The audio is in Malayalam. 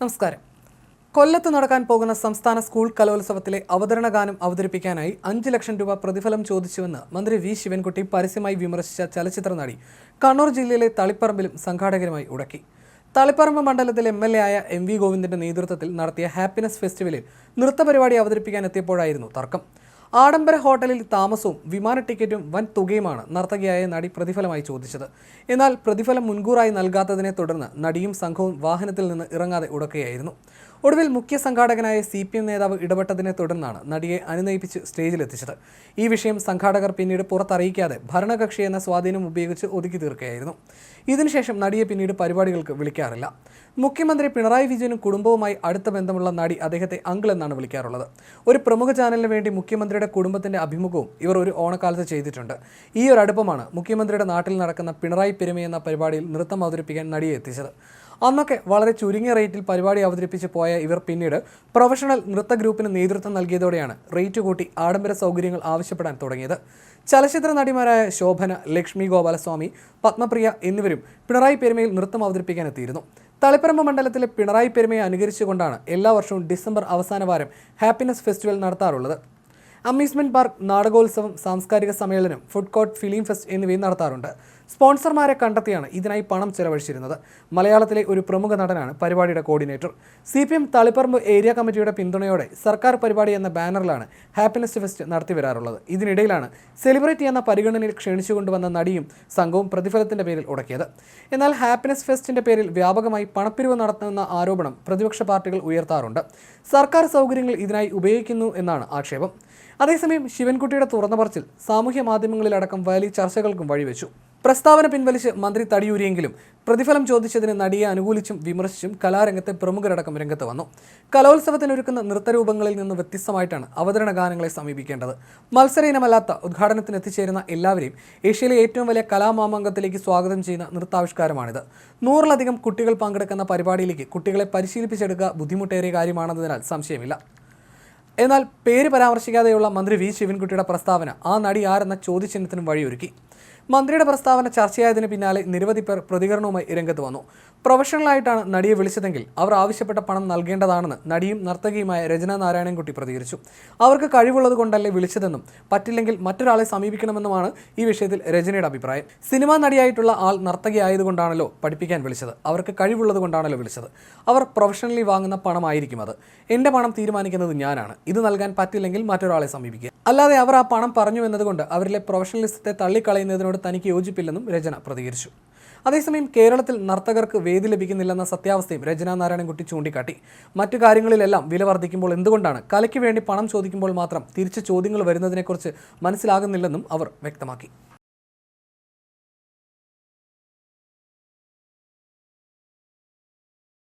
നമസ്കാരം. കൊല്ലത്ത് നടക്കാൻ പോകുന്ന സംസ്ഥാന സ്കൂൾ കലോത്സവത്തിലെ അവതരണ ഗാനം അവതരിപ്പിക്കാനായി അഞ്ച് ലക്ഷം രൂപ പ്രതിഫലം ചോദിച്ചുവെന്ന് മന്ത്രി വി. ശിവൻകുട്ടി പരസ്യമായി വിമർശിച്ച ചലച്ചിത്ര നടി കണ്ണൂർ ജില്ലയിലെ തളിപ്പറമ്പിലും സംഘാടകരുമായി ഉടക്കി. തളിപ്പറമ്പ് മണ്ഡലത്തിലെ എം എൽ എ ആയ എം വി ഗോവിന്ദന്റെ നേതൃത്വത്തിൽ നടത്തിയ ഹാപ്പിനെസ് ഫെസ്റ്റിവലിൽ നൃത്തപരിപാടി അവതരിപ്പിക്കാൻ എത്തിയപ്പോഴായിരുന്നു തർക്കം. ആഡംബര ഹോട്ടലിൽ താമസവും വിമാന ടിക്കറ്റും വൻ തുകയുമാണ് നർത്തകിയായ നടി പ്രതിഫലമായി ചോദിച്ചത്. എന്നാൽ പ്രതിഫലം മുൻകൂറായി നൽകാത്തതിനെ തുടർന്ന് നടിയും സംഘവും വാഹനത്തിൽ നിന്ന് ഇറങ്ങാതെ ഉടക്കുകയായിരുന്നു ഒടുവിൽ മുഖ്യ സംഘാടകനായ സി പി എം നേതാവ് ഇടപെട്ടതിനെ തുടർന്നാണ് നടിയെ അനുനയിപ്പിച്ച് സ്റ്റേജിലെത്തിച്ചത്. ഈ വിഷയം സംഘാടകർ പിന്നീട് പുറത്തറിയിക്കാതെ ഭരണകക്ഷി എന്ന സ്വാധീനം ഉപയോഗിച്ച് ഒതുക്കി തീർക്കുകയായിരുന്നു. ഇതിനുശേഷം നടിയെ പിന്നീട് പരിപാടികൾക്ക് വിളിക്കാറില്ല. മുഖ്യമന്ത്രി പിണറായി വിജയനും കുടുംബവുമായി അടുത്ത ബന്ധമുള്ള നടി അദ്ദേഹത്തെ അങ്കിൾ എന്നാണ് വിളിക്കാറുള്ളത്. ഒരു പ്രമുഖ ചാനലിന് വേണ്ടി മുഖ്യമന്ത്രിയുടെ കുടുംബത്തിന്റെ അഭിമുഖവും ഇവർ ഒരു ഓണക്കാലത്ത് ചെയ്തിട്ടുണ്ട്. ഈ ഒരു അടുപ്പമാണ് മുഖ്യമന്ത്രിയുടെ നാട്ടിൽ നടക്കുന്ന പിണറായി പെരുമ എന്ന പരിപാടിയിൽ നൃത്തം അവതരിപ്പിക്കാൻ നടിയെ എത്തിച്ചത്. അന്നൊക്കെ വളരെ ചുരുങ്ങിയ റേറ്റിൽ പരിപാടി അവതരിപ്പിച്ച് പോയ ഇവർ പിന്നീട് പ്രൊഫഷണൽ നൃത്ത ഗ്രൂപ്പിന് നേതൃത്വം നൽകിയതോടെയാണ് റേറ്റ് കൂട്ടി ആഡംബര സൗകര്യങ്ങൾ ആവശ്യപ്പെടാൻ തുടങ്ങിയത്. ചലച്ചിത്ര നടിമാരായ ശോഭന ലക്ഷ്മി ഗോപാലസ്വാമി പത്മപ്രിയ എന്നിവരും പിണറായി പെരുമയിൽ നൃത്തം അവതരിപ്പിക്കാനെത്തിയിരുന്നു തളിപ്പറമ്പ് മണ്ഡലത്തിലെ പിണറായി പെരുമയെ അനുകരിച്ചുകൊണ്ടാണ് എല്ലാ വർഷവും ഡിസംബർ അവസാന വാരം ഹാപ്പിനെസ് ഫെസ്റ്റിവൽ നടത്താറുള്ളത്. അമ്യൂസ്മെന്റ് പാർക്ക് നാടകോത്സവം സാംസ്കാരിക സമ്മേളനം ഫുഡ് കോർട്ട് ഫിലിം ഫെസ്റ്റ് എന്നിവയും നടത്താറുണ്ട്. സ്പോൺസർമാരെ കണ്ടെത്തിയാണ് ഇതിനായി പണം ചെലവഴിച്ചിരുന്നത്. മലയാളത്തിലെ ഒരു പ്രമുഖ നടനാണ് പരിപാടിയുടെ coordinator. C P M Taliparamba area കമ്മിറ്റിയുടെ പിന്തുണയോടെ സർക്കാർ പരിപാടി എന്ന ബാനറിലാണ് ഹാപ്പിനെസ് ഫെസ്റ്റ് നടത്തി വരാറുള്ളത്. ഇതിനിടയിലാണ് സെലിബ്രേറ്റ് എന്ന പരിഗണനയിൽ ക്ഷണിച്ചുകൊണ്ടുവന്ന നടിയും സംഘവും പ്രതിഫലത്തിന്റെ പേരിൽ ഉടക്കിയത്. എന്നാൽ ഹാപ്പിനെസ് ഫെസ്റ്റിന്റെ പേരിൽ വ്യാപകമായി പണപ്പിരിവ് നടത്തുന്ന ആരോപണം പ്രതിപക്ഷ പാർട്ടികൾ ഉയർത്താറുണ്ട്. സർക്കാർ സൗകര്യങ്ങൾ ഇതിനായി ഉപയോഗിക്കുന്നു എന്നാണ് ആക്ഷേപം. അതേസമയം ശിവൻകുട്ടിയുടെ തുറന്ന പറച്ചിൽ സാമൂഹ്യ മാധ്യമങ്ങളിലടക്കം വലിയ ചർച്ചകൾക്കും വഴിവെച്ചു. പ്രസ്താവന പിൻവലിച്ച് മന്ത്രി തടിയൂരിയെങ്കിലും പ്രതിഫലം ചോദിച്ചതിന് നടിയെ അനുകൂലിച്ചും വിമർശിച്ചും കലാരംഗത്തെ പ്രമുഖരടക്കം രംഗത്ത് വന്നു. കലോത്സവത്തിനൊരുക്കുന്ന നൃത്തരൂപങ്ങളിൽ നിന്ന് വ്യത്യസ്തമായിട്ടാണ് അവതരണ ഗാനങ്ങളെ സമീപിക്കേണ്ടത്. മത്സര ഇനമല്ലാത്ത ഉദ്ഘാടനത്തിന് എത്തിച്ചേരുന്ന എല്ലാവരെയും ഏഷ്യയിലെ ഏറ്റവും വലിയ കലാമാമാങ്കത്തിലേക്ക് സ്വാഗതം ചെയ്യുന്ന നൃത്താവിഷ്കാരമാണിത്. നൂറിലധികം കുട്ടികൾ പങ്കെടുക്കുന്ന പരിപാടിയിലേക്ക് കുട്ടികളെ പരിശീലിപ്പിച്ചെടുക്കുക ബുദ്ധിമുട്ടേറിയ കാര്യമാണെന്നതിനാൽ സംശയമില്ല. എന്നാൽ പേര് പരാമർശിക്കാതെയുള്ള മന്ത്രി വി. ശിവൻകുട്ടിയുടെ പ്രസ്താവന ആ നടി ആരെന്ന ചോദ്യചിഹ്നത്തിനും വഴിയൊരുക്കി. മന്ത്രിയുടെ പ്രസ്താവന ചർച്ചയായതിന് പിന്നാലെ നിരവധി പേർ പ്രതികരണവുമായി രംഗത്ത് വന്നു. പ്രൊഫഷണലായിട്ടാണ് നടിയെ വിളിച്ചതെങ്കിൽ അവർ ആവശ്യപ്പെട്ട പണം നൽകേണ്ടതാണെന്ന് നടിയും നർത്തകിയുമായ രചന നാരായണൻകുട്ടി പ്രതികരിച്ചു. അവർക്ക് കഴിവുള്ളത് കൊണ്ടല്ലേ വിളിച്ചതെന്നും പറ്റില്ലെങ്കിൽ മറ്റൊരാളെ സമീപിക്കണമെന്നുമാണ് ഈ വിഷയത്തിൽ രചനയുടെ അഭിപ്രായം. സിനിമാ നടിയായിട്ടുള്ള ആൾ നർത്തകി ആയതുകൊണ്ടാണല്ലോ പഠിപ്പിക്കാൻ വിളിച്ചത്. അവർക്ക് കഴിവുള്ളത് കൊണ്ടാണല്ലോ വിളിച്ചത്. അവർ പ്രൊഫഷണലി വാങ്ങുന്ന പണമായിരിക്കും അത്. എന്റെ പണം തീരുമാനിക്കുന്നത് ഞാനാണ്. ഇത് നൽകാൻ പറ്റില്ലെങ്കിൽ മറ്റൊരാളെ സമീപിക്കുക. അല്ലാതെ അവർ ആ പണം പറഞ്ഞു എന്നതുകൊണ്ട് അവരിലെ പ്രൊഫഷണലിസത്തെ തള്ളിക്കളയുന്നതിനോട് തനിക്ക് യോജിപ്പില്ലെന്നും രചന പ്രതികരിച്ചു. അതേസമയം കേരളത്തിൽ നർത്തകർക്ക് വേദി ലഭിക്കുന്നില്ലെന്ന സത്യാവസ്ഥയും രചന നാരായണൻകുട്ടി ചൂണ്ടിക്കാട്ടി. മറ്റു കാര്യങ്ങളിലെല്ലാം വില വർദ്ധിക്കുമ്പോൾ എന്തുകൊണ്ടാണ്? കലയ്ക്ക് വേണ്ടി പണം ചോദിക്കുമ്പോൾ മാത്രം തിരിച്ച് ചോദ്യങ്ങൾ വരുന്നതിനെക്കുറിച്ച് മനസ്സിലാകുന്നില്ലെന്നും അവർ വ്യക്തമാക്കി.